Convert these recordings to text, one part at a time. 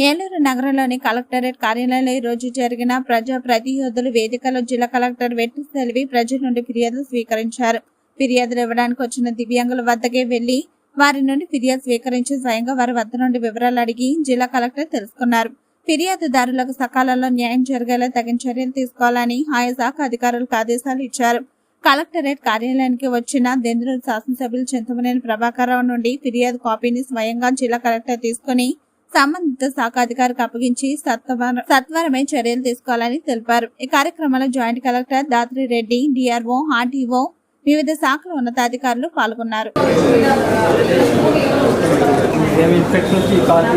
ఏలూరు నగరంలోని కలెక్టరేట్ కార్యాలయంలో ఈ రోజు జరిగిన ప్రజా ప్రతియోధులు వేదికలో జిల్లా కలెక్టర్ వెట్టి సెల్వి ప్రజల నుండి ఫిర్యాదులు స్వీకరించారు. ఫిర్యాదులు ఇవ్వడానికి వచ్చిన దివ్యాంగుల వద్దకే వెళ్ళి వారి నుండి ఫిర్యాదు స్వీకరించి స్వయంగా వారి వద్ద నుండి వివరాలు అడిగి జిల్లా కలెక్టర్ తెలుసుకున్నారు. ఫిర్యాదుదారులకు సకాలంలో న్యాయం జరిగేలా తగిన చర్యలు తీసుకోవాలని ఆయా శాఖ అధికారులకు ఆదేశాలు ఇచ్చారు. కలెక్టరేట్ కార్యాలయానికి వచ్చిన దెందులూరు శాసనసభ్యులు చింతమనేని ప్రభాకరరావు నుండి ఫిర్యాదు కాపీని స్వయంగా జిల్లా కలెక్టర్ తీసుకుని సంబంధిత శాఖ అధికారికి అప్పగించి సత్వర సత్వరమే చర్యలు తీసుకోవాలని తెలిపారు. ఈ కార్యక్రమంలో joint collector Dhatri Reddy DRO RTO వివిధ శాఖల ఉన్నతాధికారులు పాల్గొన్నారు. ఏమి శాంక్షన్స్ ఇవ్వాలి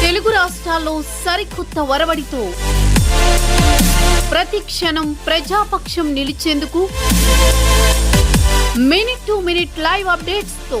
తెలుగు రాష్ట్రాల్లో సరికొత్త వరవడితో ప్రతి క్షణం ప్రజాపక్షం నిలిచేందుకు మినిట్ టు మినిట్ లైవ్ అప్డేట్స్తో